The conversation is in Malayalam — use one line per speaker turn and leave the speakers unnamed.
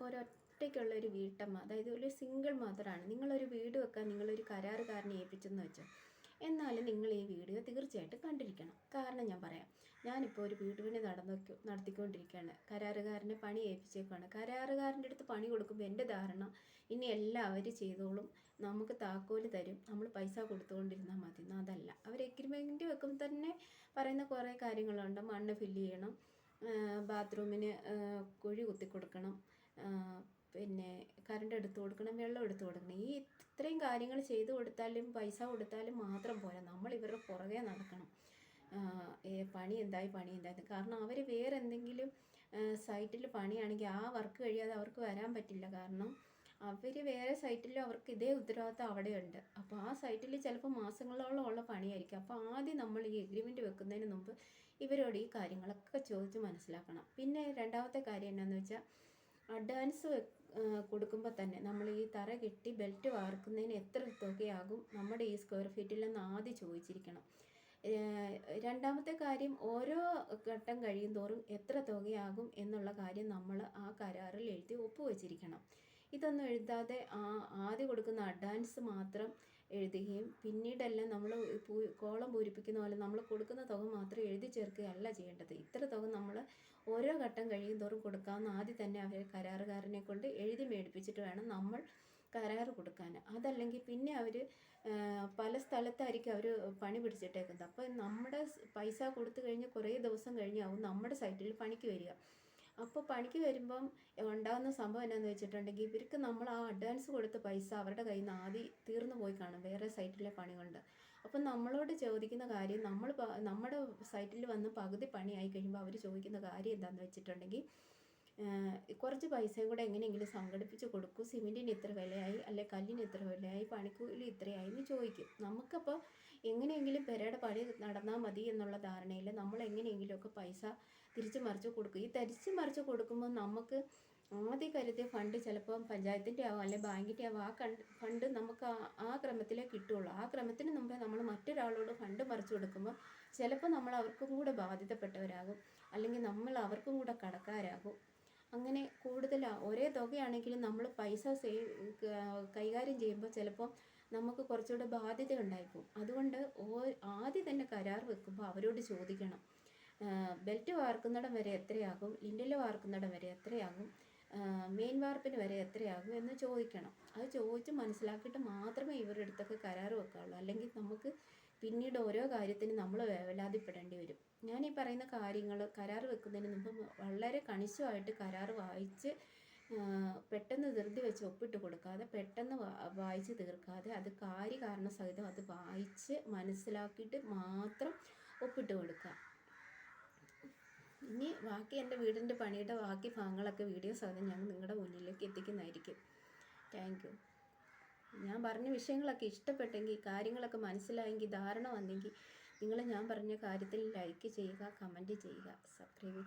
ഒരൊറ്റയ്ക്കുള്ള ഒരു വീട്ടമ്മ അതായത് ഒരു സിംഗിൾ മദറാണ് നിങ്ങളൊരു വീട് വെക്കാൻ നിങ്ങളൊരു കരാറുകാരനെ ഏൽപ്പിച്ചെന്ന് വെച്ചോ. എന്നാലും നിങ്ങൾ ഈ വീഡിയോ തീർച്ചയായിട്ടും കണ്ടിരിക്കണം. കാരണം ഞാൻ പറയാം ഞാനിപ്പോൾ ഒരു വീട് പണി നടന്നു നടത്തിക്കൊണ്ടിരിക്കുകയാണ് കരാറുകാരനെ പണി ഏൽപ്പിച്ചേക്കാണ് കരാറുകാരന്റെ അടുത്ത് പണി കൊടുക്കുമ്പോൾ എന്റെ ധാരണ ഇനി എല്ലാം അവർ ചെയ്തോളും. നമുക്ക് താക്കോൽ തരും. നമ്മൾ പൈസ കൊടുത്തുകൊണ്ടിരുന്നാൽ മതി. അതല്ല. അവർ എഗ്രിമെന്റ് വെക്കുമ്പോൾ തന്നെ പറയുന്ന കുറേ കാര്യങ്ങളുണ്ട്. മണ്ണ് ഫില്ല് ചെയ്യണം. ബാത്റൂമിന് കുഴി കുത്തി കൊടുക്കണം പിന്നെ കറണ്ട് എടുത്തു കൊടുക്കണം വെള്ളം എടുത്തു കൊടുക്കണം. ഈ ഇത്രയും കാര്യങ്ങൾ ചെയ്തു കൊടുത്താലും പൈസ കൊടുത്താലും മാത്രം പോരാ. നമ്മൾ ഇവരുടെ പുറകെ നടക്കണം. പണി എന്തായി പണി എന്തായി. കാരണം അവർ വേറെ എന്തെങ്കിലും സൈറ്റിൽ പണിയാണെങ്കിൽ ആ വർക്ക് കഴിയാതെ അവർക്ക് വരാൻ പറ്റില്ല. കാരണം അവർ വേറെ സൈറ്റിൽ അവർക്ക് ഇതേ ഉത്തരവാദിത്തം അവിടെയുണ്ട്. അപ്പോൾ ആ സൈറ്റിൽ ചിലപ്പോൾ മാസങ്ങളോളം ഉള്ള പണിയായിരിക്കും. അപ്പോൾ ആദ്യം നമ്മൾ ഈ എഗ്രിമെന്റ് വെക്കുന്നതിന് മുമ്പ് ഇവരോട് ഈ കാര്യങ്ങളൊക്കെ ചോദിച്ച് മനസ്സിലാക്കണം. പിന്നെ രണ്ടാമത്തെ കാര്യം എന്നാന്ന് വെച്ചാൽ അഡ്വാൻസ് കൊടുക്കുമ്പോൾ തന്നെ നമ്മൾ ഈ തറ കെട്ടി ബെൽറ്റ് വാർക്കുന്നതിന് എത്ര തുകയാകും നമ്മുടെ ഈ സ്ക്വയർ ഫീറ്റിലെന്ന് ആദ്യം ചോദിച്ചിരിക്കണം. രണ്ടാമത്തെ കാര്യം ഓരോ ഘട്ടം കഴിയും തോറും എത്ര തുകയാകും എന്നുള്ള കാര്യം നമ്മൾ ആ കരാറിൽ എഴുതി ഒപ്പുവെച്ചിരിക്കണം. ഇതൊന്നും എഴുതാതെ ആ ആദ്യം കൊടുക്കുന്ന അഡ്വാൻസ് മാത്രം എഴുതുകയും പിന്നീടെല്ലാം നമ്മൾ കോളം പൂരിപ്പിക്കുന്ന പോലെ നമ്മൾ കൊടുക്കുന്ന തുക മാത്രം എഴുതി ചേർക്കുകയല്ല ചെയ്യേണ്ടത്. ഇത്ര തുക നമ്മൾ ഓരോ ഘട്ടം കഴിയും തോറും കൊടുക്കാമെന്ന് ആദ്യം തന്നെ അവർ കരാറുകാരനെ കൊണ്ട് എഴുതി മേടിപ്പിച്ചിട്ട് വേണം നമ്മൾ കരാർ കൊടുക്കാൻ. അതല്ലെങ്കിൽ പിന്നെ അവർ പല സ്ഥലത്തായിരിക്കും അവർ പണി പിടിച്ചിട്ടേക്കുന്നത്. അപ്പോൾ നമ്മുടെ പൈസ കൊടുത്തു കഴിഞ്ഞ് കുറേ ദിവസം കഴിഞ്ഞാവും നമ്മുടെ സൈറ്റിൽ പണിക്ക് വരിക. അപ്പോൾ പണിക്ക് വരുമ്പം ഉണ്ടാകുന്ന സംഭവം എന്നാന്ന് വെച്ചിട്ടുണ്ടെങ്കിൽ ഇവർക്ക് നമ്മൾ ആ അഡ്വാൻസ് കൊടുത്ത പൈസ അവരുടെ കയ്യിൽ നിന്ന് ആദ്യം തീർന്നു പോയി കാണും വേറെ സൈറ്റിലെ പണി കൊണ്ട്. അപ്പം നമ്മളോട് ചോദിക്കുന്ന കാര്യം നമ്മൾ നമ്മുടെ സൈറ്റിൽ വന്ന് പകുതി പണിയായി കഴിയുമ്പോൾ അവർ ചോദിക്കുന്ന കാര്യം എന്താണെന്ന് വെച്ചിട്ടുണ്ടെങ്കിൽ കുറച്ച് പൈസയും കൂടെ എങ്ങനെയെങ്കിലും സംഘടിപ്പിച്ച് കൊടുക്കും. സിമെന്റിന് ഇത്ര വിലയായി അല്ലെ കല്ലിന് ഇത്ര വിലയായി പണിക്കൂലി ഇത്രയായി എന്ന് ചോദിക്കും. നമുക്കപ്പോൾ എങ്ങനെയെങ്കിലും പെരയുടെ പണി നടന്നാൽ മതി എന്നുള്ള ധാരണയിൽ നമ്മൾ എങ്ങനെയെങ്കിലുമൊക്കെ പൈസ തിരിച്ചു മറിച്ച് കൊടുക്കും. ഈ തിരിച്ചു മറിച്ച് കൊടുക്കുമ്പോൾ നമുക്ക് ആദ്യം കരുതിയ ഫണ്ട് ചിലപ്പോൾ പഞ്ചായത്തിന്റെ ആവും അല്ലെ ബാങ്കിന്റെ ആവും. ആ കണ്ട് ഫണ്ട് നമുക്ക് ആ ആ ക്രമത്തിലേ കിട്ടുള്ളൂ ആ ക്രമത്തിന് മുമ്പേ നമ്മൾ മറ്റൊരാളോട് ഫണ്ട് മറിച്ച് കൊടുക്കുമ്പോൾ ചിലപ്പോൾ നമ്മൾ അവർക്കും കൂടെ ബാധിതപ്പെട്ടവരാകും അല്ലെങ്കിൽ നമ്മൾ അവർക്കും കൂടെ കടക്കാരാകും. അങ്ങനെ കൂടുതൽ ഒരേ തുകയാണെങ്കിലും നമ്മൾ പൈസ സേവ് കൈകാര്യം ചെയ്യുമ്പോൾ ചിലപ്പോൾ നമുക്ക് കുറച്ചുകൂടെ ബാധ്യത ഉണ്ടായിപ്പോവും അതുകൊണ്ട് ഓ ആദ്യം തന്നെ കരാർ വെക്കുമ്പോൾ അവരോട് ചോദിക്കണം. ബെൽറ്റ് വാർക്കുന്നിടം വരെ എത്രയാകും? ലിൻഡിൽ വാർക്കുന്നിടം വരെ എത്രയാകും? മെയിൻ വാർപ്പിന് വരെ എത്രയാകും എന്ന് ചോദിക്കണം. അത് ചോദിച്ച് മനസ്സിലാക്കിയിട്ട് മാത്രമേ ഇവരുടെ അടുത്തൊക്കെ കരാർ വെക്കാവുള്ളൂ. അല്ലെങ്കിൽ നമുക്ക് പിന്നീട് ഓരോ കാര്യത്തിന് നമ്മൾ വേവലാതിപ്പെടേണ്ടി വരും. ഞാൻ ഈ പറയുന്ന കാര്യങ്ങൾ കരാർ വെക്കുന്നതിന് മുമ്പ് വളരെ കണിശമായിട്ട് കരാർ വായിച്ച് പെട്ടെന്ന് ധൃതി വെച്ച് ഒപ്പിട്ട് കൊടുക്കാതെ പെട്ടെന്ന് വായിച്ച് തീർക്കാതെ അത് കാര്യകാരണ സഹിതം അത് വായിച്ച് മനസ്സിലാക്കിയിട്ട് മാത്രം ഒപ്പിട്ട് കൊടുക്കുക. ഇനി ബാക്കി എന്റെ വീടിന്റെ പണിയുടെ ബാക്കി ഭാഗങ്ങളൊക്കെ വീഡിയോ സഹിതം ഞാൻ നിങ്ങളുടെ മുന്നിലേക്ക് എത്തിക്കുന്നതായിരിക്കും. താങ്ക് ഞാൻ പറഞ്ഞ വിഷയങ്ങളൊക്കെ ഇഷ്ടപ്പെട്ടെങ്കിൽ കാര്യങ്ങളൊക്കെ മനസ്സിലായെങ്കിൽ ധാരണ വന്നെങ്കിൽ നിങ്ങൾ ഞാൻ പറഞ്ഞ കാര്യത്തിൽ ലൈക്ക് ചെയ്യുക കമന്റ് ചെയ്യുക സബ്സ്ക്രൈബ്